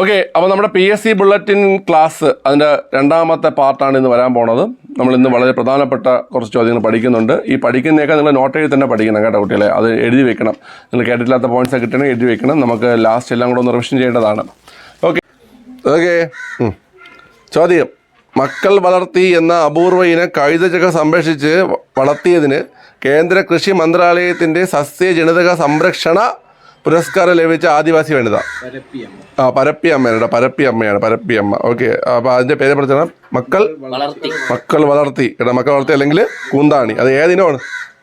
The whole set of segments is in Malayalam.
ഓക്കെ അപ്പോൾ നമ്മുടെ P S C bulletin class അതിന്റെ രണ്ടാമത്തെ പാർട്ടാണ് ഇന്ന് വരാൻ പോണത്. നമ്മൾ ഇന്ന് വളരെ പ്രധാനപ്പെട്ട കുറച്ച് ചോദ്യങ്ങൾ പഠിക്കുന്നുണ്ട്. ഈ പഠിക്കുന്നതൊക്കെ നിങ്ങൾ നോട്ട് എഴുതി തന്നെ പഠിക്കണം കേട്ടോ കുട്ടികളെ. അത് എഴുതി വെക്കണം. നിങ്ങൾ കേട്ടിട്ടില്ലാത്ത പോയിന്റ്സ് കിട്ടണം എഴുതി വെക്കണം. നമുക്ക് ലാസ്റ്റ് എല്ലാം കൂടെ ഒന്ന് റിവിഷൻ ചെയ്യേണ്ടതാണ്. ഓക്കെ ഓക്കെ ചോദ്യം. മക്കൾ വളർത്തി എന്ന അപൂർവ ഇനം കഴുതചക സംരക്ഷിച്ച് വളർത്തിയതിന് കേന്ദ്ര കൃഷി മന്ത്രാലയത്തിന്റെ സസ്യജനിതക സംരക്ഷണ പുരസ്കാരം ലഭിച്ച ആദിവാസി വനിത. ആ പരപ്പി അമ്മയാണ് പരപ്പി അമ്മയാണ് പരപ്പി അമ്മ ഓക്കെ. അപ്പൊ അതിന്റെ പേര് പറഞ്ഞ മക്കൾ വളർത്തി. മക്കൾ വളർത്തി. കേട്ടോ മക്കൾ വളർത്തി അല്ലെങ്കിൽ കൂന്താണി. അത് ഏതിനോണ്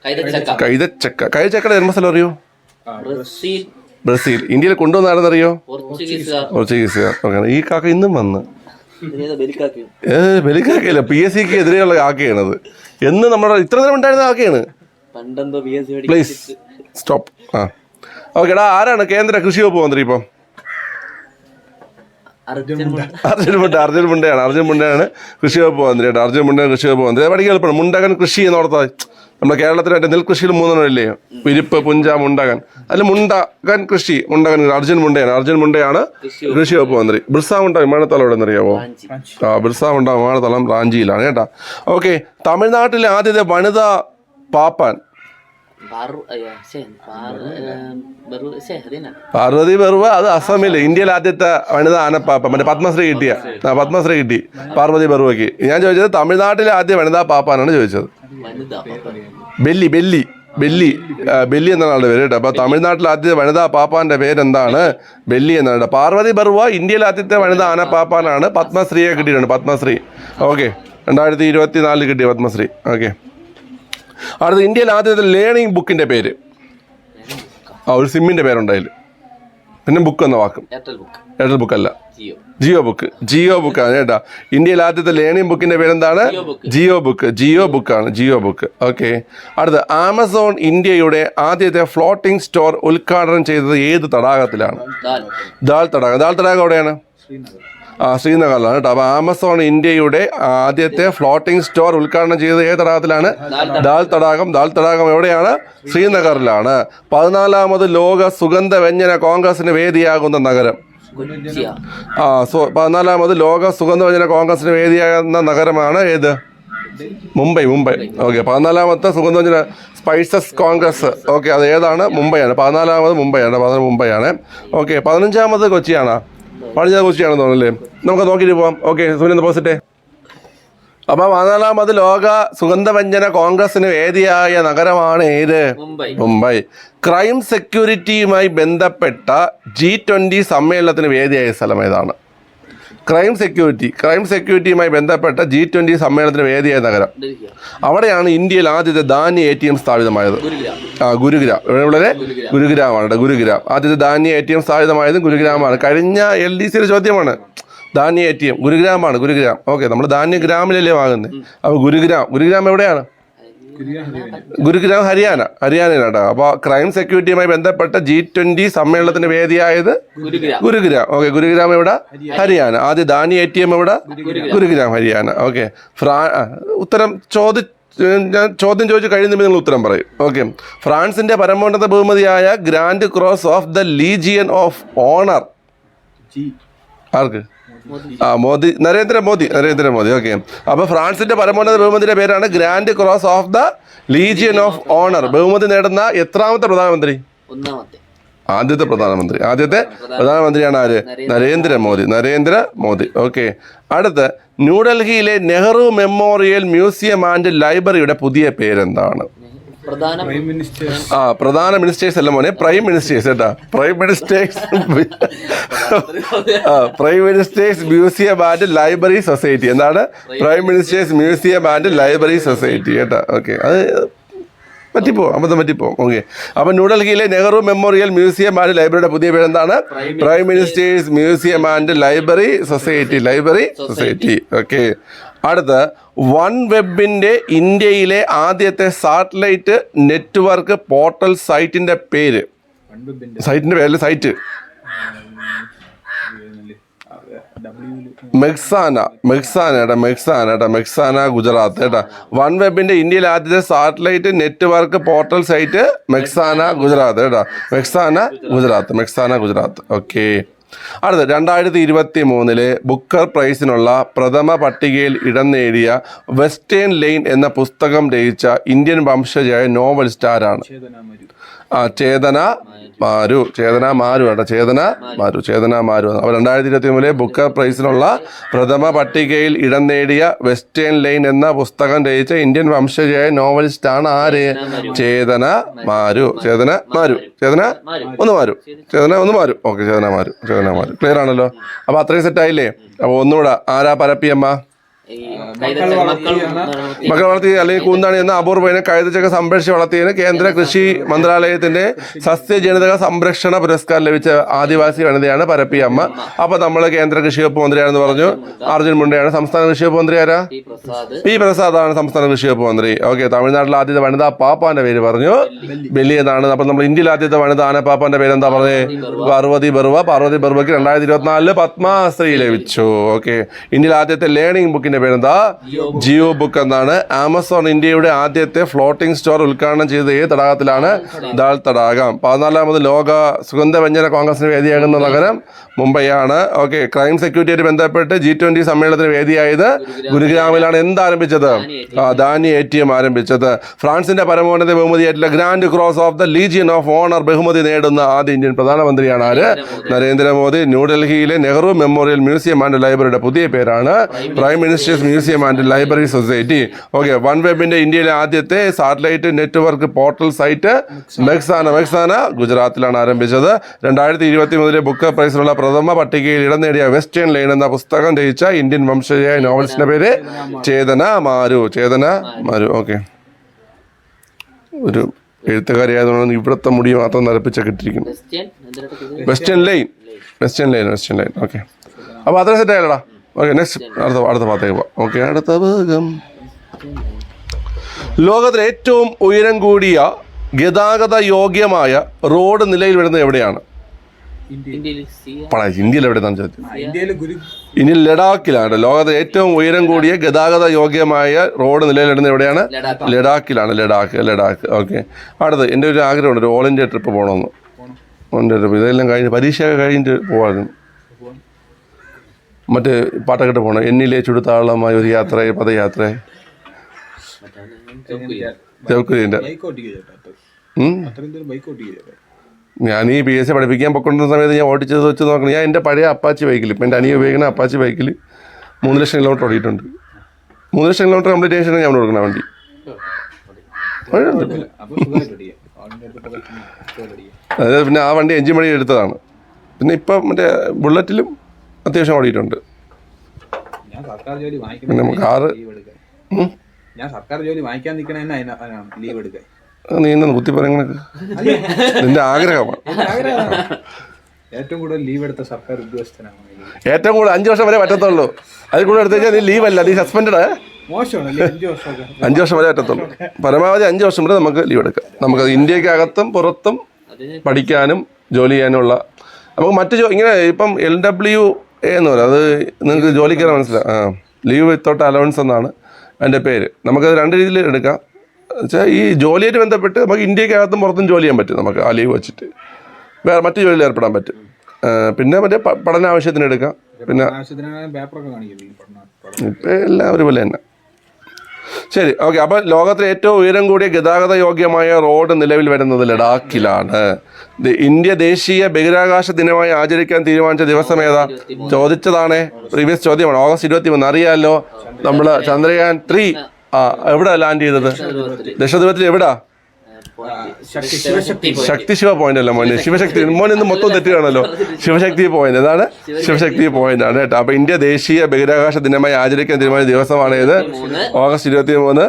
കൈതച്ചക്ക. കൈതച്ചക്ക. കൈതച്ചക്കയുടെ ജന്മസ്ഥലം അറിയോ? ബ്രസീൽ. ഇന്ത്യയിൽ കൊണ്ടുവന്നാണെന്നറിയോ പോർച്ചുഗീസുകാർ. ഓക്കെ ഈ കാക്ക ഇന്നും വന്ന്. ഏ ബലിക്കാക്കയില്ല. പി എസ് സിക്ക് എതിരെയുള്ള കാക്കയാണത്. എന്ന് നമ്മുടെ ഇത്ര നേരം ഉണ്ടായിരുന്ന കാക്കയാണ്. Please stop. ആ. ഓക്കെടാ ആരാണ് കേന്ദ്ര കൃഷി വകുപ്പ് മന്ത്രി ഇപ്പം? അർജുൻ മുണ്ട. അർജുൻ മുണ്ടയാണ് അർജുൻ മുണ്ടയാണ് കൃഷി വകുപ്പ് മന്ത്രി കേട്ടോ അർജുൻ മുണ്ടയാണ് കൃഷി വകുപ്പ് മന്ത്രി. പഠിക്കാൻ എളുപ്പമാണ് മുണ്ടകൻ കൃഷി എന്ന് ഓർത്താൽ നമ്മുടെ കേരളത്തിലായിട്ട് നെൽകൃഷിയിൽ മൂന്നെണ്ണമില്ലേ? വിരിപ്പ് പുഞ്ച മുണ്ടകൻ. അതിൽ മുണ്ടകൻ കൃഷി മുണ്ടകൻ അർജുൻ മുണ്ടയാണ് അർജുൻ മുണ്ടയാണ് കൃഷി വകുപ്പ് മന്ത്രി. ബിർസ മുണ്ട വിമാനത്താളം എവിടെ നിന്നറിയാവോ ആ ബിർസ മുണ്ട വിമാനത്താളം റാഞ്ചിയിലാണ് കേട്ടാ. ഓക്കെ തമിഴ്നാട്ടിലെ ആദ്യത്തെ വനിതാ പാപ്പാൻ പാർവതി ബർവ അത് അസമിൽ. ഇന്ത്യയിൽ ആദ്യത്തെ വനിതാ ആനപ്പാപ്പ. മറ്റേ പത്മശ്രീ കിട്ടിയ. ആ പത്മശ്രീ കിട്ടി. പാർവതി ബർവയ്ക്ക് ഞാൻ ചോദിച്ചത് തമിഴ്നാട്ടിലെ ആദ്യ വനിതാ പാപ്പാനാണ് ചോദിച്ചത്. Belly belly belly. ബെല്ലി എന്നാണ് ആളുടെ പേര് കേട്ടോ. അപ്പോൾ തമിഴ്നാട്ടിലെ ആദ്യത്തെ വനിതാ പാപ്പാന്റെ പേരെന്താണ്? ബെല്ലി എന്നാണ് കേട്ടോ. പാർവതി ബർവ ഇന്ത്യയിലെ ആദ്യത്തെ വനിതാ ആനപ്പാപ്പാനാണ് പത്മശ്രീയെ കിട്ടിയിട്ടുണ്ട്. പത്മശ്രീ. ഓക്കെ. രണ്ടായിരത്തി ഇരുപത്തി നാലിൽ കിട്ടിയ പത്മശ്രീ. ഓക്കെ. അടുത്ത ഇന്ത്യയിൽ ആദ്യത്തെ ലേണിംഗ് ബുക്കിന്റെ പേര്. ആ ഒരു സിമ്മിന്റെ പേരുണ്ട് അതിൽ പിന്നെ ബുക്ക് എന്ന വാക്കും. എയർടെൽ ബുക്ക് അല്ല. ജിയോ ജിയോ ബുക്ക് ജിയോ ബുക്കാണ് കേട്ടാ. ഇന്ത്യയിൽ ആദ്യത്തെ ലേണിംഗ് ബുക്കിന്റെ പേരെന്താണ്? ജിയോ ബുക്ക്. ജിയോ ബുക്ക് ആണ്. ബുക്കാണ് ജിയോ ബുക്ക് ഓക്കെ അടുത്ത ആമസോൺ ഇന്ത്യയുടെ ആദ്യത്തെ ഫ്ലോട്ടിംഗ് സ്റ്റോർ ഉദ്ഘാടനം ചെയ്തത് ഏത് തടാകത്തിലാണ്? ദാൽ. തടാകം. ദാൽ തടാകം എവിടെയാണ്? ശ്രീനഗറിലാണ് കേട്ടോ. അപ്പോൾ ആമസോൺ ഇന്ത്യയുടെ ആദ്യത്തെ ഫ്ലോട്ടിംഗ് സ്റ്റോർ ഉദ്ഘാടനം ചെയ്തത് ഏത് തടാകത്തിലാണ്? ദാൽ തടാകം. ദാൽ തടാകം. എവിടെയാണ്? ശ്രീനഗറിലാണ്. പതിനാലാമത് ലോക സുഗന്ധ വ്യഞ്ജന കോൺഗ്രസിന് വേദിയാകുന്ന നഗരം. ആ സോ പതിനാലാമത് ലോക സുഗന്ധ വ്യഞ്ജന കോൺഗ്രസിന് വേദിയാകുന്ന നഗരമാണ് ഏത്? മുംബൈ മുംബൈ. ഓക്കെ പതിനാലാമത്തെ സുഗന്ധവ്യഞ്ജന സ്പൈസസ് കോൺഗ്രസ്. ഓക്കെ അത് ഏതാണ്? മുംബൈ ആണ് പതിനാലാമത് മുംബൈയാണ്. പതിനാല് മുംബൈയാണ്. ഓക്കെ പതിനഞ്ചാമത് കൊച്ചിയാണ്? പതിനഞ്ചാമത് കൊച്ചിയാണെന്ന് തോന്നുന്നല്ലേ നമുക്ക് നോക്കിയിട്ട് പോവാം. ഓക്കെ സൂര്യൻ പോസിറ്റേ അപ്പോൾ പതിനാലാമത് ലോക സുഗന്ധവ്യഞ്ജന കോൺഗ്രസിന് വേദിയായ നഗരമാണ് ഏത്? മുംബൈ. ക്രൈം സെക്യൂരിറ്റിയുമായി ബന്ധപ്പെട്ട ജി ട്വന്റി സമ്മേളനത്തിന് വേദിയായ സ്ഥലം ഏതാണ്? ക്രൈം സെക്യൂരിറ്റി ക്രൈം സെക്യൂരിറ്റിയുമായി ബന്ധപ്പെട്ട ജി ട്വന്റി സമ്മേളനത്തിന് വേദിയായ നഗരം. അവിടെയാണ് ഇന്ത്യയിൽ ആദ്യത്തെ ധാന്യ എ ടി എം സ്ഥാപിതമായത്. ആ ഗുരുഗ്രാം. ഇവിടെ വളരെ ഗുരുഗ്രാമാണ് ഗുരുഗ്രാം. ആദ്യത്തെ ധാന്യ എ ടി എം സ്ഥാപിതമായതും ഗുരുഗ്രാമാണ്. കഴിഞ്ഞ എൽ ഡി സിയുടെ ചോദ്യമാണ്. ധാന്യ എ ടി എം ഗുരുഗ്രാമാണ് ഗുരുഗ്രാം. ഓക്കെ നമ്മൾ ധാന്യ ഗ്രാമിലല്ലേ വാങ്ങുന്നത് അപ്പോൾ ഗുരുഗ്രാം ഗുരുഗ്രാം എവിടെയാണ്? ഗുരുഗ്രാം ഹരിയാന ഹരിയാനയിലാണ് അപ്പോൾ ക്രൈം സെക്യൂരിറ്റിയുമായി ബന്ധപ്പെട്ട ജി ട്വന്റി സമ്മേളനത്തിന്റെ വേദിയായത് ഗുരുഗ്രാം. ഗുരുഗ്രാം. ഓക്കെ ഗുരുഗ്രാം എവിടെ? ഹരിയാന. ആദ്യ ദാനി എ ടി എം എവിടെ? ഗുരുഗ്രാം. ഹരിയാന. ഓക്കെ. ഫ്രാ ഉത്തരം ചോദി ഞാൻ ചോദ്യം ചോദിച്ചു കഴിയുമ്പോൾ നിങ്ങൾ ഉത്തരം പറയും. ഓക്കെ. ഫ്രാൻസിന്റെ പരമോന്നത ബഹുമതിയായ grand cross of the legion of honour. ആർക്ക്? ആ മോദി. നരേന്ദ്രമോദി നരേന്ദ്രമോദി ഓക്കെ. അപ്പോൾ ഫ്രാൻസിന്റെ പരമോന്നത ബഹുമതിയുടെ പേരാണ് grand cross of the legion of honour. ബഹുമതി നേടുന്ന എത്രാമത്തെ പ്രധാനമന്ത്രി? ആദ്യത്തെ പ്രധാനമന്ത്രി. ആദ്യത്തെ പ്രധാനമന്ത്രിയാണ് ആര്? നരേന്ദ്രമോദി നരേന്ദ്രമോദി ഓക്കെ. അടുത്ത് ന്യൂഡൽഹിയിലെ നെഹ്റു മെമ്മോറിയൽ മ്യൂസിയം ആൻഡ് ലൈബ്രറിയുടെ പുതിയ പേരെന്താണ്? ആ പ്രധാന മിനിസ്റ്റേഴ്സ് അല്ല മോനെ പ്രൈം മിനിസ്റ്റേഴ്സ് കേട്ടാ. പ്രൈം മിനിസ്റ്റേഴ്സ് ആ prime ministers museum and library society എന്താണ്? Prime ministers museum and library society കേട്ടാ. ഓക്കെ അത് പറ്റിപ്പോ അബദ്ധം പറ്റിപ്പോ ഓക്കെ അപ്പൊ ന്യൂഡൽഹിയിലെ നെഹ്റു മെമ്മോറിയൽ മ്യൂസിയം ആൻഡ് ലൈബ്രറിയുടെ പുതിയ പേര് എന്താണ് prime ministers museum and library society library society okay അടുത്ത് വൺ വെബിന്റെ ഇന്ത്യയിലെ ആദ്യത്തെ സാറ്റലൈറ്റ് നെറ്റ്വർക്ക് പോർട്ടൽ സൈറ്റിന്റെ പേര്. സൈറ്റിന്റെ പേര് സൈറ്റ്. മെക്സാന. മെക്സാന ഏട്ടാ മെക്സാന ഏട്ടാ മെക്സാന ഗുജറാത്ത് ഏട്ടാ. വൺ വെബിന്റെ ഇന്ത്യയിലെ ആദ്യത്തെ satellite network portal site Mehsana Gujarat ഏട്ടാ. മെക്സാന ഗുജറാത്ത് മെക്സാന ഗുജറാത്ത്. ഓക്കെ. അടുത്ത രണ്ടായിരത്തി ഇരുപത്തി മൂന്നിലെ ബുക്കർ പ്രൈസിനുള്ള പ്രഥമ പട്ടികയിൽ ഇടം നേടിയ വെസ്റ്റേൺ ലെയിൻ എന്ന പുസ്തകം രചിച്ച ഇന്ത്യൻ വംശജയായ നോവൽ സ്റ്റാരാണ് ആ ചേതന മാരു ചേതന മാരു കേട്ടോ ചേതന മാരു ചേതന മാരു. അപ്പോൾ രണ്ടായിരത്തി ഇരുപത്തി മൂന്നിലെ ബുക്കർ പ്രൈസിനുള്ള പ്രഥമ പട്ടികയിൽ ഇടം നേടിയ വെസ്റ്റേൺ ലൈൻ എന്ന പുസ്തകം രചിച്ച ഇന്ത്യൻ വംശജയായ നോവലിസ്റ്റാണ് ആര്? ചേതന മാരു. ചേതന മാരു. ചേതന ഒന്ന് മാരു. ചേതന ഒന്ന് മാരു. ഓക്കെ ചേതന മാരു. ചേതന മാരു ക്ലിയർ ആണല്ലോ? അപ്പോൾ അത്രയും സെറ്റ് ആയില്ലേ? അപ്പോൾ ഒന്നുകൂടെ ആരാ പരപ്പിയമ്മ? മക്കൾ വളർത്തി അല്ലെങ്കിൽ കൂന്താണി എന്ന അപൂർവനെ കഴുതച്ചക്ക സംരക്ഷിച്ച് വളർത്തിയതിന് കേന്ദ്ര കൃഷി മന്ത്രാലയത്തിന്റെ സസ്യജനിതക സംരക്ഷണ പുരസ്കാരം ലഭിച്ച ആദിവാസി വനിതയാണ് പരപ്പി അമ്മ. അപ്പൊ നമ്മൾ കേന്ദ്ര കൃഷി വകുപ്പ് മന്ത്രിയാണെന്ന് പറഞ്ഞു. അർജുൻ മുണ്ടയാണ്. സംസ്ഥാന കൃഷി വകുപ്പ് മന്ത്രി ആരാ? പി പ്രസാദ്. ആണ് പ്രസാദാണ് സംസ്ഥാന കൃഷി വകുപ്പ് മന്ത്രി. ഓക്കെ തമിഴ്നാട്ടിലെ ആദ്യത്തെ വനിതാ പാപ്പാന്റെ പേര് പറഞ്ഞു. ബെല്ലി എന്നാണ്. അപ്പൊ നമ്മൾ ഇന്ത്യയിലെ ആദ്യത്തെ വനിത ആന പാപ്പാന്റെ പേര് എന്താ പറഞ്ഞത് പാർവതി ബറുവ പാർവതി ബർവയ്ക്ക് രണ്ടായിരത്തി ഇരുപത്തിനാലിൽ പത്മശ്രീ ലഭിച്ചു. ഓക്കെ ഇന്ത്യയിലെ ആദ്യത്തെ ലേണിംഗ് ബുക്കിന്റെ പേരെന്താ ജിയോ ബുക്ക് എന്നാണ്. ആമസോൺ ഇന്ത്യയുടെ ആദ്യത്തെ ഫ്ലോട്ടിംഗ് സ്റ്റോർ ഉദ്ഘാടനം ചെയ്ത ഏത് തടാകത്തിലാണ്? ദാൽ തടാകം. പതിനാലാമത് ലോക സുഗന്ധവ്യഞ്ജന കോൺഗ്രസിന് വേദിയാകുന്ന നഗരം മുംബൈയാണ്. ഓക്കെ ക്രൈം സെക്യൂരിറ്റിയായിട്ട് ബന്ധപ്പെട്ട് ജി ട്വന്റി സമ്മേളനത്തിന് വേദിയായത് ഗുരുഗ്രാമിലാണ്. എന്ത് ആരംഭിച്ചത് ആ ദാനി എ ടി എം ആരംഭിച്ചത്. ഫ്രാൻസിന്റെ പരമോന്നത ബഹുമതിയായിട്ടുള്ള grand cross of the legion of honour ബഹുമതി നേടുന്ന ആദ്യ ഇന്ത്യൻ പ്രധാനമന്ത്രിയാണ് ആര്? നരേന്ദ്രമോദി. ന്യൂഡൽഹിയിലെ നെഹ്റു മെമ്മോറിയൽ മ്യൂസിയം ആൻഡ് ലൈബ്രറിയുടെ പുതിയ പേരാണ്. Prime ministers museum and library society. Okay one വെബിന്റെ ഇന്ത്യയിലെ ആദ്യത്തെ satellite network portal site Mehsana. Mehsana ഗുജറാത്തിലാണ് ആരംഭിച്ചത്. രണ്ടായിരത്തി ഇരുപത്തി മൂന്നിലെ ബുക്ക് പ്രൈസിലുള്ള പ്രഥമ പട്ടികയിൽ ഇടം നേടിയ വെസ്റ്റേൺ ലൈൻ എന്ന പുസ്തകം രചിച്ച ഇന്ത്യൻ വംശജയായ നോവൽസിന്റെ പേര് ചേതന മാരു. ചേതന മാരു. ഓക്കെ ഒരു എഴുത്തുകാരിയായതുകൊണ്ട് ഇവിടുത്തെ മുടി മാത്രം നിരപ്പിച്ച കിട്ടിയിരിക്കുന്നു. Western line western line western line okay അപ്പോൾ അത്ര സെറ്റ് ആയല്ലോടാ. ഓക്കെ നെക്സ്റ്റ് അടുത്ത അടുത്ത ഭാഗത്തേക്ക് പോവാം ഓക്കെ അടുത്ത ഭാഗം. ലോകത്തിലെ ഏറ്റവും ഉയരം കൂടിയ ഗതാഗത യോഗ്യമായ റോഡ് നിലയിൽ വരുന്നത് എവിടെയാണ്? ഇന്ത്യയിൽ എവിടെയാണ് പണ ഇന്ത്യയിൽ ഗുരു ഇനി ലഡാക്കിലാണ് ലോകത്തെ ഏറ്റവും ഉയരം കൂടിയ ഗതാഗത യോഗ്യമായ റോഡ് നിലയിൽ വരുന്നത് എവിടെയാണ്? ലഡാക്കിലാണ് ലഡാക്ക് ലഡാക്ക്. ഓക്കെ അടുത്ത് എന്റെ ഒരു ആഗ്രഹമുണ്ട് ഒരു ഓൾ ഇന്ത്യ ട്രിപ്പ് പോകണമെന്ന്. ഓൾ ഇന്ത്യ ട്രിപ്പ് ഇതെല്ലാം കഴിഞ്ഞ് പരീക്ഷയൊക്കെ കഴിഞ്ഞിട്ട് പോകാമായിരുന്നു മറ്റേ പാട്ടൊക്കെ പോകണം എന്നിലെ ചുടുത്താളമായ ഒരു യാത്ര പദയാത്ര ഞാൻ ഈ പി എസ് സി പഠിപ്പിക്കാൻ പൊക്കൊണ്ടിരുന്ന സമയത്ത് ഞാൻ ഓടിച്ചത് വെച്ച് നോക്കണം. ഞാൻ എന്റെ പഴയ അപ്പാച്ചി ബൈക്കിൽ ഇപ്പം എന്റെ അനിയ ഉപയോഗിക്കുന്ന അപ്പാച്ചി ബൈക്കിൽ മൂന്ന് ലക്ഷം കിലോമീറ്റർ ഓടിയിട്ടുണ്ട്. മൂന്ന് ലക്ഷം കിലോമീറ്റർ കംപ്ലീറ്റ് ചെയ്യാൻ ഞാൻ കൊടുക്കണം വണ്ടി. അതായത് പിന്നെ ആ വണ്ടി എഞ്ചിൻ വഴി എടുത്തതാണ്. പിന്നെ ഇപ്പം മറ്റേ ബുള്ളറ്റിലും അത്യാവശ്യം ഓടിയിട്ടുണ്ട്. പിന്നെ കാറ് ലീവ് ഞാൻ സർക്കാർ ജോലി വാങ്ങിക്കാൻ നിൽക്കണ ലീവ് എടുക്കാൻ. നീ എന്നെ നിന്റെ ആഗ്രഹമാണ്. ഏറ്റവും കൂടുതൽ ലീവ് എടുത്ത സർക്കാർ ഉദ്യോഗസ്ഥനാണ് ഏറ്റവും കൂടുതൽ അഞ്ച് വർഷം വരെ പറ്റത്തുള്ളൂ. അതിൽ കൂടുതൽ എടുത്തു കഴിഞ്ഞാൽ നീ അല്ല നീ സസ്പെൻഡ് അഞ്ച് വർഷം വരെ പറ്റത്തുള്ളൂ. പരമാവധി അഞ്ചു വർഷം വരെ നമുക്ക് ലീവ് എടുക്കാം. നമുക്ക് ഇന്ത്യക്കകത്തും പുറത്തും പഠിക്കാനും ജോലി ചെയ്യാനുള്ള നമുക്ക് മറ്റു ഇങ്ങനെ ഇപ്പം എൽ ഡബ്ല്യു എ അത് നിങ്ങൾക്ക് ജോലിക്കാരെ മനസ്സിലാവും ആ ലീവ് വിത്തൗട്ട് അലവൻസ് എന്നാണ് അതിന്റെ പേര്. നമുക്കത് രണ്ട് രീതിയിൽ എടുക്കാം. വെച്ചാൽ ഈ ജോലിയായിട്ട് ബന്ധപ്പെട്ട് നമുക്ക് ഇന്ത്യക്കകത്തും പുറത്തും ജോലി ചെയ്യാൻ പറ്റും. നമുക്ക് ആ ലീവ് വെച്ചിട്ട്. വേറെ മറ്റു ജോലിയിൽ ഏർപ്പെടാൻ പറ്റും. പിന്നെ മറ്റേ പഠന ആവശ്യത്തിന് എടുക്കാം. പിന്നെ. ഇപ്പം എല്ലാം ഒരുപോലെ തന്നെ. ശരി ഓക്കെ അപ്പോൾ ലോകത്തിലെ ഏറ്റവും ഉയരം കൂടിയ ഗതാഗത യോഗ്യമായ റോഡ് നിലവിൽ വരുന്നത് ലഡാക്കിലാണ്. ഇന്ത്യ ദേശീയ ബഹിരാകാശ ദിനമായി ആചരിക്കാൻ തീരുമാനിച്ച ദിവസം ഏതാ? ചോദിച്ചതാണേ പ്രീവിയസ് ചോദ്യമാണ്. ഓഗസ്റ്റ് ഇരുപത്തി മൂന്ന് അറിയാമല്ലോ നമ്മൾ ചന്ദ്രയാൻ ത്രീ ആ എവിടെ ലാൻഡ് ചെയ്തത്? ദശദ്വീപത്തിൽ എവിടാ? ശക്തി ശിവ പോയിന്റ് അല്ല മോനെ. ശിവശക്തി മോനെ ഇന്ന് മൊത്തം തെറ്റുകയാണല്ലോ ശിവശക്തി പോയിന്റ് അതാണ് ശിവശക്തി പോയിന്റ് ആണ് കേട്ടോ. അപ്പൊ ഇന്ത്യ ദേശീയ ബഹിരാകാശ ദിനമായി ആചരിക്കാൻ തീരുമാനിച്ച ദിവസമാണ് ഇത് ഓഗസ്റ്റ് ഇരുപത്തി മൂന്ന്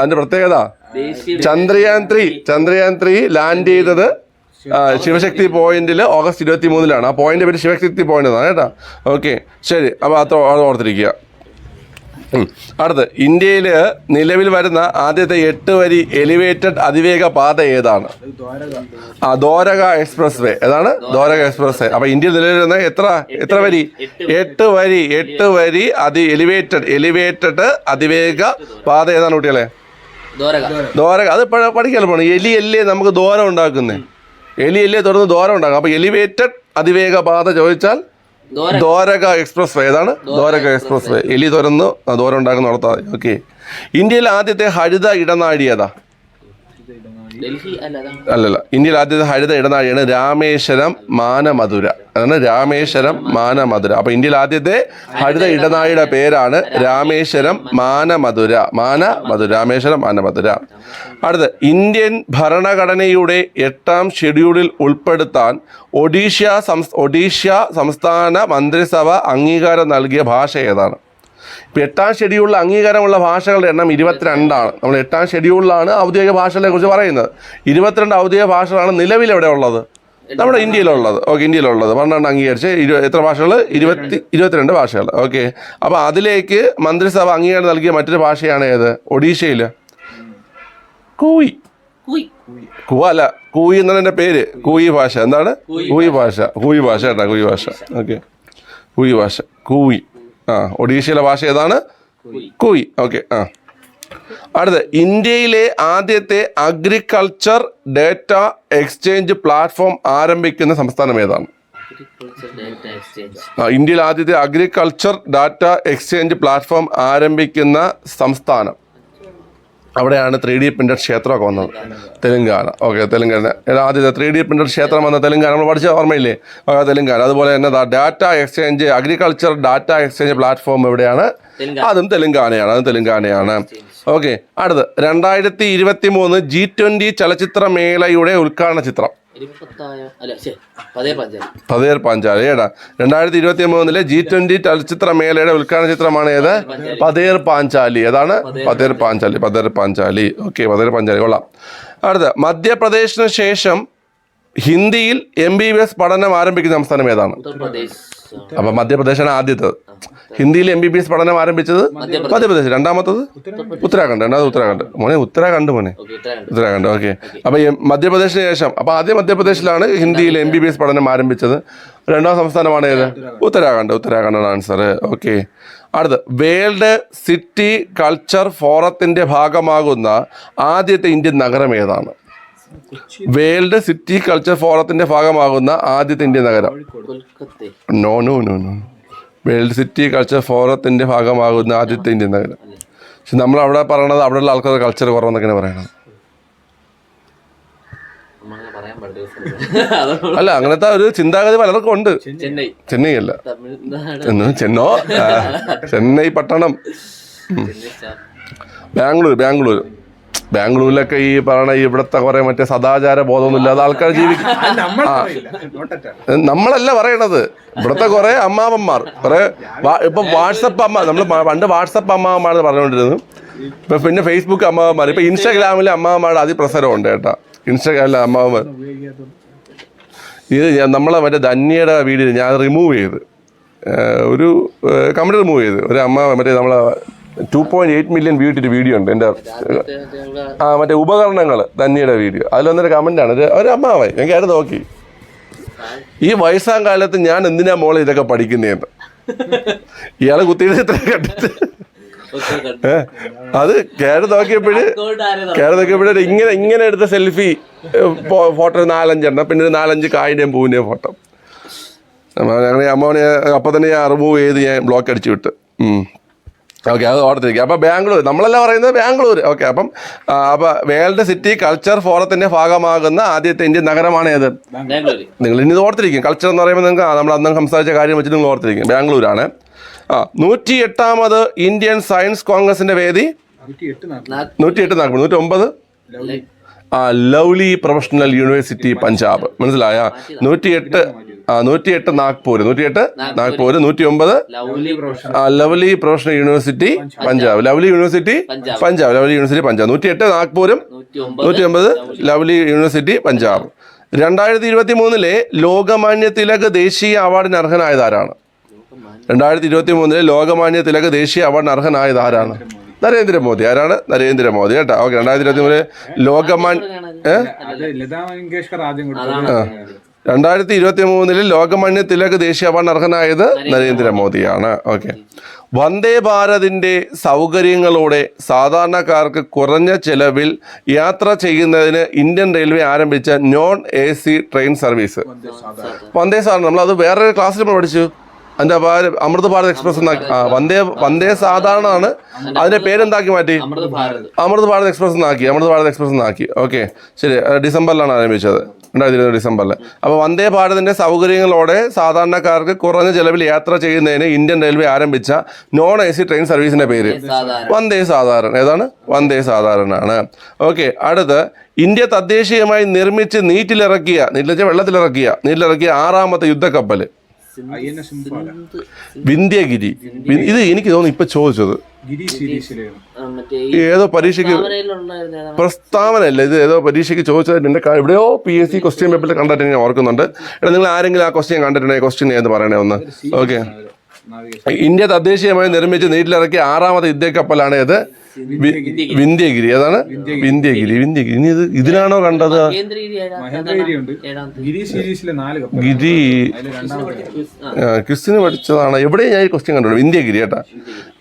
അതിന്റെ പ്രത്യേകത Chandrayaan three. Chandrayaan three land ചെയ്തത് ശിവശക്തി പോയിന്റിൽ ഓഗസ്റ്റ് ഇരുപത്തി മൂന്നിലാണ് ആ പോയിന്റ് പേര് ശിവശക്തി പോയിന്റ് ആണ് കേട്ടോ. ഓക്കെ ശരി. അപ്പോൾ അത് ഓർത്തിരിക്കുക. അടുത്ത് ഇന്ത്യയിൽ നിലവിൽ വരുന്ന ആദ്യത്തെ എട്ട് വരി എലിവേറ്റഡ് അതിവേഗ പാത ഏതാണ്? ആ ദ്വാരക എക്സ്പ്രസ് വേ ഏതാണ്? ദ്വാരക എക്സ്പ്രസ് വേ അപ്പൊ ഇന്ത്യയിൽ നിലവിൽ വരുന്ന എത്ര? എത്ര വരി? എട്ട് വരി എട്ട് വരി അതി എലിവേറ്റഡ് എലിവേറ്റഡ് അതിവേഗ പാത ഏതാണ് കുട്ടികളെ? ദ്വാരക. അത് പഠിക്കാൻ പോണം. എലി അല്ലേ നമുക്ക് ദോരം ഉണ്ടാക്കുന്നേ? എലി എല്ലേ തുടർന്ന് ദ്വാരം ഉണ്ടാക്കും. അപ്പൊ എലിവേറ്റഡ് അതിവേഗ പാത ചോദിച്ചാൽ ദ്വാരക എക്സ്പ്രസ് വേ ഏതാണ്? ദ്വാരക എക്സ്പ്രസ് വേ എലി തുറന്ന് ദൂരം ഉണ്ടാക്കുന്ന നടത്താതെ. ഓക്കെ. ഇന്ത്യയിലെ ആദ്യത്തെ ഹരിത ഇടനാഴി ഏതാ? അല്ലല്ല. ഇന്ത്യയിൽ ആദ്യത്തെ ഹരിത ഇടനാഴിയാണ് രാമേശ്വരം മാനമധുര. അതാണ് രാമേശ്വരം മാനമധുര. അപ്പൊ ഇന്ത്യയിൽ ആദ്യത്തെ ഹരിത ഇടനാഴിയുടെ പേരാണ് രാമേശ്വരം മാനമധുര. മാനമധുര. രാമേശ്വരം മാനമധുര. അടുത്ത് ഇന്ത്യൻ ഭരണഘടനയുടെ എട്ടാം ഷെഡ്യൂളിൽ ഉൾപ്പെടുത്താൻ ഒഡീഷ സംസ് ഒഡീഷ സംസ്ഥാന മന്ത്രിസഭ അംഗീകാരം നൽകിയ ഭാഷ ഏതാണ്? ഇപ്പം എട്ടാം ഷെഡ്യൂളിൽ അംഗീകാരമുള്ള ഭാഷകളുടെ എണ്ണം ഇരുപത്തിരണ്ടാണ്. നമ്മൾ എട്ടാം ഷെഡ്യൂളിലാണ് ഔദ്യോഗിക ഭാഷകളെ കുറിച്ച് പറയുന്നത്. ഇരുപത്തിരണ്ട് ഔദ്യോഗിക ഭാഷകളാണ് നിലവിൽ എവിടെ ഉള്ളത്? നമ്മുടെ ഇന്ത്യയിലുള്ളത്. ഓക്കെ ഇന്ത്യയിലുള്ളത്. പന്ത്രണ്ട് അംഗീകരിച്ച് ഇരു എത്ര ഭാഷകൾ ഇരുപത്തി ഇരുപത്തിരണ്ട്. ഭാഷകൾ ഓക്കെ. അപ്പോൾ അതിലേക്ക് മന്ത്രിസഭ അംഗീകാരം നൽകിയ മറ്റൊരു ഭാഷയാണ് ഏത്? ഒഡീഷയിൽ കൂയി. കൂ കുവ അല്ല കൂയി എന്നാണ് എന്റെ പേര്. കൂയി ഭാഷ. എന്താണ്? കൂയി ഭാഷ. കൂയി ഭാഷ കേട്ടോ കൂയി ഭാഷ. ഓക്കെ. കൂയി ഭാഷ. കൂയി. ആ ഒഡീഷയിലെ ഭാഷ ഏതാണ്? കുയി. ഓക്കെ ആ. അടുത്ത് ഇന്ത്യയിലെ ആദ്യത്തെ അഗ്രികൾച്ചർ ഡേറ്റ എക്സ്ചേഞ്ച് പ്ലാറ്റ്ഫോം ആരംഭിക്കുന്ന സംസ്ഥാനം ഏതാണ്? ഇന്ത്യയിൽ ആദ്യത്തെ അഗ്രികൾച്ചർ ഡാറ്റ എക്സ്ചേഞ്ച് പ്ലാറ്റ്ഫോം ആരംഭിക്കുന്ന സംസ്ഥാനം. അവിടെയാണ് ത്രീ ഡി പ്രിന്റഡ് ക്ഷേത്രമൊക്കെ വന്നത്. തെലുങ്കാന. ഓക്കെ തെലുങ്കാന. ആദ്യത്തെ ത്രീ ഡി പ്രിന്റഡ് ക്ഷേത്രം വന്ന തെലുങ്കാന നമ്മൾ പഠിച്ച ഓർമ്മയില്ലേ? ഓക്കെ തെലുങ്കാന. അതുപോലെ തന്നെ data exchange agriculture data exchange platform എവിടെയാണ്? അതും തെലുങ്കാനയാണ് അതും തെലുങ്കാനയാണ്. ഓക്കെ അടുത്ത് രണ്ടായിരത്തി ഇരുപത്തി മൂന്ന് ജി ട്വന്റി ചലച്ചിത്രമേളയുടെ ഉദ്ഘാടന ചിത്രം. പതേർ പാഞ്ചാലി ഏടാ രണ്ടായിരത്തി ഇരുപത്തി മൂന്നിലെ ജി ട്വന്റി ചലച്ചിത്ര മേളയുടെ ഉദ്ഘാടന ചിത്രമാണ് ഏത്? പതേർ പാഞ്ചാലി അതാണ് പതേർ പാഞ്ചാലി പതേർ പാഞ്ചാലി ഓക്കെ പതേർ പാഞ്ചാലി കൊള്ളാം. അടുത്ത മധ്യപ്രദേശിന് ശേഷം ഹിന്ദിയിൽ എം ബി ബി എസ് പഠനം ആരംഭിക്കുന്ന സംസ്ഥാനം ഏതാണ്? അപ്പൊ മധ്യപ്രദേശാണ് ആദ്യത്തത് ഹിന്ദിയിൽ എം ബി ബി എസ് പഠനം ആരംഭിച്ചത്? മധ്യപ്രദേശ്. രണ്ടാമത്തത്? ഉത്തരാഖണ്ഡ്. രണ്ടാമത് ഉത്തരാഖണ്ഡ്. മോനെ ഉത്തരാഖണ്ഡ് മോനെ. ഉത്തരാഖണ്ഡ്. ഓക്കെ. അപ്പൊ മധ്യപ്രദേശിന് ശേഷം അപ്പൊ ആദ്യം മധ്യപ്രദേശിലാണ് ഹിന്ദിയിൽ എം ബി ബി എസ് പഠനം ആരംഭിച്ചത്. രണ്ടാം സംസ്ഥാനമാണ് ഏത്? ഉത്തരാഖണ്ഡ്. ഉത്തരാഖണ്ഡാണ് ആൻസർ ഓക്കെ. അടുത്ത് വേൾഡ് സിറ്റി കൾച്ചർ ഫോറത്തിന്റെ ഭാഗമാകുന്ന ആദ്യത്തെ ഇന്ത്യൻ നഗരം ഏതാണ്? വേൾഡ് സിറ്റി കൾച്ചർ ഫോറത്തിന്റെ ഭാഗമാകുന്ന ആദ്യത്തെ ഇന്ത്യൻ നഗരം. No no no no world city culture ഫോറത്തിന്റെ ഭാഗമാകുന്ന ആദ്യത്തെ ഇന്ത്യൻ നഗരം. പക്ഷെ നമ്മൾ അവിടെ പറയണത് അവിടെയുള്ള ആൾക്കാർ കൾച്ചർ കുറവെന്നൊക്കെയാണ് പറയണത്. അല്ല അങ്ങനത്തെ ഒരു ചിന്താഗതി പലർക്കും ഉണ്ട്. ചെന്നൈ. അല്ല. ചെന്നോ ചെന്നൈ പട്ടണം. ബാംഗ്ലൂർ ബാംഗ്ലൂർ. ബാംഗ്ലൂരിലൊക്കെ ഈ പറയണ ഇവിടത്തെ കുറെ മറ്റേ സദാചാര ബോധമൊന്നും ഇല്ലാതെ ആൾക്കാർ ജീവിക്കും നമ്മളല്ല പറയണത്. ഇവിടുത്തെ കുറെ അമ്മാവന്മാർ കുറെ ഇപ്പൊ വാട്സപ്പ് അമ്മ നമ്മൾ പണ്ട് വാട്സപ്പ് അമ്മാവന്മാർ പറഞ്ഞുകൊണ്ടിരുന്നു. ഇപ്പൊ പിന്നെ ഫേസ്ബുക്ക് അമ്മാവന്മാർ ഇപ്പൊ ഇൻസ്റ്റാഗ്രാമിലെ അമ്മാവന്മാരുടെ അതിപ്രസരമുണ്ട് കേട്ടാ. ഇൻസ്റ്റാഗ്രാമിലെ അമ്മാവന്മാർ. ഇത് ഞാൻ നമ്മളെ മറ്റേ ധന്യയുടെ വീഡിയോ ഞാൻ റിമൂവ് ചെയ്ത്. ഒരു കമ്പ്യൂട്ടർ റിമൂവ് ചെയ്ത്. ഒരു അമ്മ മറ്റേ നമ്മളെ two point eight million view ഇട്ടൊരു video ഉണ്ട്. എന്റെ ആ മറ്റേ ഉപകരണങ്ങൾ ധന്യയുടെ വീഡിയോ അതിലൊന്നൊരു കമന്റാണ് ഒരു ഒരു അമ്മാവായി ഞാൻ കയറി നോക്കി. ഈ വയസ്സാം കാലത്ത് ഞാൻ എന്തിനാ മോളെ ഇതൊക്കെ പഠിക്കുന്നതെന്ന് ഇയാളെ കുത്തിയിട്ട് ഇത്ര കണ്ടിട്ട്. അത് കയറി നോക്കിയപ്പോഴ് കയറി നോക്കിയപ്പോഴേ ഇങ്ങനെ ഇങ്ങനെ എടുത്ത സെൽഫി ഫോട്ടോ നാലഞ്ചെണ്ണം. പിന്നെ ഒരു നാലഞ്ച് കായിന്റെയും പൂവിന്റെയും ഫോട്ടോ അങ്ങനെ അമ്മോനെ അപ്പം തന്നെ ഞാൻ റിമൂവ് ചെയ്ത് ഞാൻ ബ്ലോക്ക് അടിച്ചു വിട്ട്. ഓക്കെ അത് ഓർത്തിരിക്കുക. അപ്പോൾ ബാംഗ്ലൂർ നമ്മളല്ല പറയുന്നത് ബാംഗ്ലൂർ ഓക്കെ അപ്പം അപ്പോൾ വേൾഡ് സിറ്റി കൾച്ചർ ഫോറത്തിന്റെ ഭാഗമാകുന്ന ആദ്യത്തെ ഇന്ത്യൻ നഗരമാണ് ഏത്? നിങ്ങൾ ഇനി ഇത് ഓർത്തിരിക്കും. കൾച്ചർ എന്ന് പറയുമ്പോൾ നിങ്ങൾക്ക് നമ്മൾ അന്ന് സംസാരിച്ച കാര്യം വെച്ച് നിങ്ങൾ ഓർത്തിരിക്കും. ബാംഗ്ലൂരാണ്. ആ നൂറ്റി എട്ടാമത് ഇന്ത്യൻ സയൻസ് കോൺഗ്രസിന്റെ വേദി? നൂറ്റി എട്ട് നാൽപ്പത്. നൂറ്റി ഒമ്പത് ആ ലവ്ലി പ്രൊഫഷണൽ യൂണിവേഴ്സിറ്റി പഞ്ചാബ്. മനസ്സിലായ? നൂറ്റിയെട്ട് നൂറ്റിയെട്ട് നാഗ്പൂർ നൂറ്റിയെട്ട് നാഗ്പൂർ നൂറ്റി ഒമ്പത് ലവ്ലി ആ lovely professional university Punjab. Lovely university Punjab. Lovely university Punjab. നൂറ്റിയെട്ട് നാഗ്പൂരും നൂറ്റി ഒമ്പത് നൂറ്റി ലവ്ലി യൂണിവേഴ്സിറ്റി പഞ്ചാബ്. രണ്ടായിരത്തി ഇരുപത്തി മൂന്നിലെ ലോകമാന്യ തിലക് ദേശീയ അവാർഡിന് അർഹനായതാരാണ് രണ്ടായിരത്തി ഇരുപത്തി മൂന്നിലെ ലോകമാന്യ തിലക് ദേശീയ അവാർഡിന് അർഹനായത് ആരാണ്? നരേന്ദ്രമോദി. ആരാണ്? നരേന്ദ്രമോദി കേട്ടോ. ഓക്കെ രണ്ടായിരത്തി ഇരുപത്തി മൂന്നിലെ ലോകമാന്യ ഏ രണ്ടായിരത്തി ഇരുപത്തി മൂന്നിൽ ലോകമാന്യ തിലക് ദേശീയ അവാർഡ് അർഹനായത് നരേന്ദ്രമോദിയാണ്. ഓക്കെ. വന്ദേ ഭാരതിന്റെ സൗകര്യങ്ങളോടെ സാധാരണക്കാർക്ക് കുറഞ്ഞ ചെലവിൽ യാത്ര ചെയ്യുന്നതിന് ഇന്ത്യൻ റെയിൽവേ ആരംഭിച്ച non A C train service. Vande Sadharan. നമ്മളത് വേറൊരു ക്ലാസ്സിൽ നമ്മൾ പഠിച്ചു. അതിന്റെ അമൃത ഭാരത് എക്സ്പ്രസ് എന്നാക്കി ആ വന്ദേ വന്ദേ സാധാരണമാണ് അതിന്റെ പേരെന്താക്കി മാറ്റി? അമൃത് ഭാരത്. എക്സ്പ്രസ് എന്നാക്കി. അമൃത് ഭാരത് എക്സ്പ്രസ് എന്നാക്കി. ഓക്കെ. ശരി. ഡിസംബറിലാണ് ആരംഭിച്ചത് രണ്ടായിരത്തി ഇരുപത് ഡിസംബറിൽ അപ്പോൾ വന്ദേ ഭാരതിന്റെ സൗകര്യങ്ങളോടെ സാധാരണക്കാർക്ക് കുറഞ്ഞ ചെലവിൽ യാത്ര ചെയ്യുന്നതിന് ഇന്ത്യൻ റെയിൽവേ ആരംഭിച്ച നോൺ എ സി ട്രെയിൻ സർവീസിന്റെ പേര്. വന്ദേ സാധാരണ. ഏതാണ്? വന്ദേ സാധാരണയാണ് ഓക്കെ. അടുത്ത് ഇന്ത്യ തദ്ദേശീയമായി നിർമ്മിച്ച് നീറ്റിലിറക്കിയ വെച്ചാൽ വെള്ളത്തിലിറക്കിയ നീറ്റിലിറക്കിയ ആറാമത്തെ യുദ്ധക്കപ്പൽ വിന്ധ്യഗിരി ഇത് എനിക്ക് തോന്നുന്നു ഇപ്പൊ ചോദിച്ചത്. ഏതോ പരീക്ഷയ്ക്ക് പ്രസ്താവന അല്ല പ്രസ്താവനയല്ല ഇത് ഏതോ പരീക്ഷയ്ക്ക് ചോദിച്ചത് എന്റെ എവിടെയോ പി എസ് സി ക്വസ്റ്റ്യൻ പേപ്പറിൽ കണ്ടിട്ട് ഞാൻ ഓർക്കുന്നുണ്ട്. എടാ നിങ്ങൾ ആരെങ്കിലും ആ ക്വസ്റ്റ്യൻ കണ്ടിട്ടുണ്ടെങ്കിൽ ക്വസ്റ്റ്യൻ ഏത് പറയണേ ഒന്ന്? ഓക്കെ ഇന്ത്യ തദ്ദേശീയമായി നിർമ്മിച്ച് നീറ്റിലിറക്കിയ ആറാമത്തെ യുദ്ധക്കപ്പലാണ് ഇത് വി- വിന്ധ്യഗിരി. ഏതാണ്? വിന്ധ്യഗിരി. വിന്ധ്യഗിരി. ഇനി ഇത് ഇതിലാണോ കണ്ടത്? ഗിരി ക്രിസ്ത്യന് പഠിച്ചതാണ്. എവിടെയും ഞാൻ ഈ ക്വസ്റ്റ്യൻ കണ്ടുള്ളൂ വിന്ധ്യഗിരി കേട്ടാ.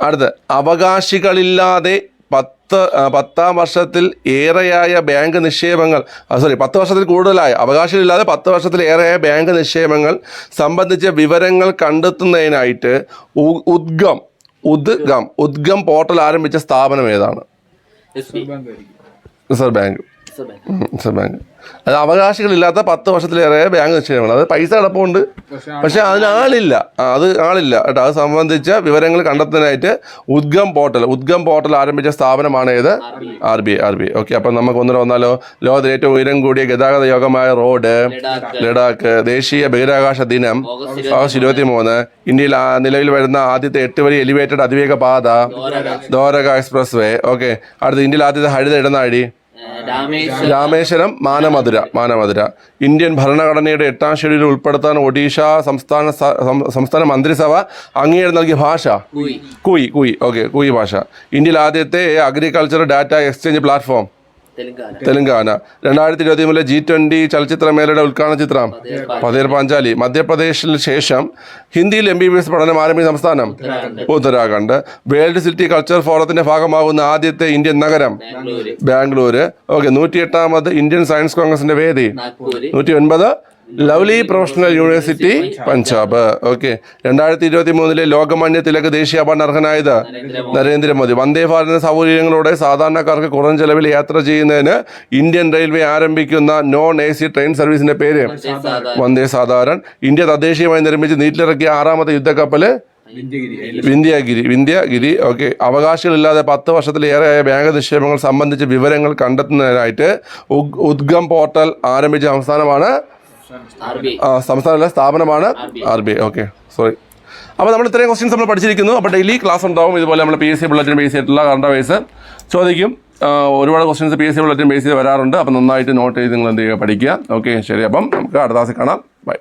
അടുത്ത. അവകാശികളില്ലാതെ പത്ത് ആ, പത്താം വർഷത്തിൽ ഏറെയായ ബാങ്ക് നിക്ഷേപങ്ങൾ സോറി പത്ത് വർഷത്തിൽ കൂടുതലായ അവകാശമില്ലാതെ പത്ത് വർഷത്തിൽ ഏറെയായ ബാങ്ക് നിക്ഷേപങ്ങൾ സംബന്ധിച്ച വിവരങ്ങൾ കണ്ടെത്തുന്നതിനായിട്ട് ഉദ്ഗം ഉദ്ഗം ഉദ്ഗം പോർട്ടൽ ആരംഭിച്ച സ്ഥാപനം ഏതാണ്? Reserve bank. ബാങ്ക്. അത് അവകാശികളില്ലാത്ത പത്ത് വർഷത്തിലേറെ ബാങ്ക് നിക്ഷേപമാണ് അത് പൈസ കിടപ്പുണ്ട്. പക്ഷെ അതിനാളില്ല അതിന് ആളില്ല. ആ, അത് ആളില്ല. കേട്ടോ അത് സംബന്ധിച്ച വിവരങ്ങൾ കണ്ടെത്തുന്നതിനായിട്ട് ഉദ്ഗം പോർട്ടൽ ഉദ്ഗം പോർട്ടൽ ആരംഭിച്ച സ്ഥാപനമാണ് ഏത്? R B I. R B I okay അപ്പം നമുക്ക് ഒന്നുകൂടെ വന്നാലോ? ലോകത്തിൽ ഏറ്റവും ഉയരം കൂടിയ ഗതാഗത യോഗമായ റോഡ് ലഡാക്ക്. ദേശീയ ബഹിരാകാശ ദിനം ഓഗസ്റ്റ് ഇരുപത്തി മൂന്ന് ഇന്ത്യയിൽ നിലവിൽ വരുന്ന ആദ്യത്തെ എട്ട് വരി എലിവേറ്റഡ് അതിവേഗ പാത ദ്വാരക. എക്സ്പ്രസ് വേ ഓക്കെ അടുത്ത് ഇന്ത്യയിൽ ആദ്യത്തെ ഹരിത ഇടനാഴി. രാമേശ്വരം. മാനമധുര മാനമധുര. ഇന്ത്യൻ ഭരണഘടനയുടെ എട്ടാം ഷെഡ്യൂളിൽ ഉൾപ്പെടുത്താൻ ഒഡീഷ സംസ്ഥാന സംസ്ഥാന മന്ത്രിസഭ അംഗീകാരം നൽകിയ ഭാഷ? കുയി. കുയി കുയി. ഓക്കെ കുയി ഭാഷ. ഇന്ത്യയിൽ ആദ്യത്തെ agriculture data exchange platform Telangana. രണ്ടായിരത്തി ഇരുപത്തി മൂന്നിലെ ജി ട്വന്റി ചലച്ചിത്രമേളയുടെ ഉദ്ഘാടന ചിത്രം പതേർ പാഞ്ചാലി. മധ്യപ്രദേശിൽ ശേഷം ഹിന്ദിയിൽ എം ബി ബി എസ് പഠനം ആരംഭിച്ച സംസ്ഥാനം ഉത്തരാഖണ്ഡ്. വേൾഡ് സിറ്റി കൾച്ചർ ഫോറത്തിന്റെ ഭാഗമാകുന്ന ആദ്യത്തെ ഇന്ത്യൻ നഗരം ബാംഗ്ലൂര്. ഓക്കെ നൂറ്റി എട്ടാമത് ഇന്ത്യൻ സയൻസ് കോൺഗ്രസിന്റെ വേദി. നൂറ്റി ഒൻപത് lovely professional university Punjab. Okay. രണ്ടായിരത്തി ഇരുപത്തി മൂന്നിലെ ലോകമാന്യ തിലക് ദേശീയ അവാർഡ് അർഹനായത് നരേന്ദ്രമോദി. വന്ദേ ഭാരത സൗകര്യങ്ങളോടെ സാധാരണക്കാർക്ക് കുറഞ്ഞ ചെലവിൽ യാത്ര ചെയ്യുന്നതിന് ഇന്ത്യൻ റെയിൽവേ ആരംഭിക്കുന്ന നോൺ എ സി ട്രെയിൻ സർവീസിന്റെ പേര് വന്ദേ സാധാരൺ. ഇന്ത്യ തദ്ദേശീയമായി നിർമ്മിച്ച് നീറ്റിലിറക്കിയ ആറാമത്തെ യുദ്ധക്കപ്പൽ വിന്ധ്യഗിരി. വിന്ധ്യഗിരി. ഓക്കെ. അവകാശികളില്ലാതെ പത്ത് വർഷത്തിലേറെയായ ബാങ്ക് നിക്ഷേപങ്ങൾ സംബന്ധിച്ച് വിവരങ്ങൾ കണ്ടെത്തുന്നതിനായിട്ട് ഉദ്ഗം പോർട്ടൽ ആരംഭിച്ച സംസ്ഥാനമാണ് സംസ്ഥാനമല്ല സ്ഥാപനമാണ് R B I okay sorry അപ്പോൾ നമ്മൾ ഇത്രയും ക്വസ്റ്റ്യൻസ് നമ്മൾ പഠിച്ചിരിക്കുന്നു. അപ്പോൾ ഡെയിലി ക്ലാസ് ഉണ്ടാവും. ഇതുപോലെ നമ്മൾ P S C bulletin base ചെയ്തിട്ടുള്ള കണ്ട വയസ്സ് ചോദിക്കും. ഒരുപാട് questions P S C bulletin base ചെയ്ത് വരാറുണ്ട്. അപ്പോൾ നന്നായിട്ട് നോട്ട് ചെയ്ത് നിങ്ങൾ എന്ത് ചെയ്യുക പഠിക്കുക. ഓക്കെ ശരി. അപ്പം നമുക്ക് അടുത്ത ക്ലാസ്സിൽ കാണാം. ബൈ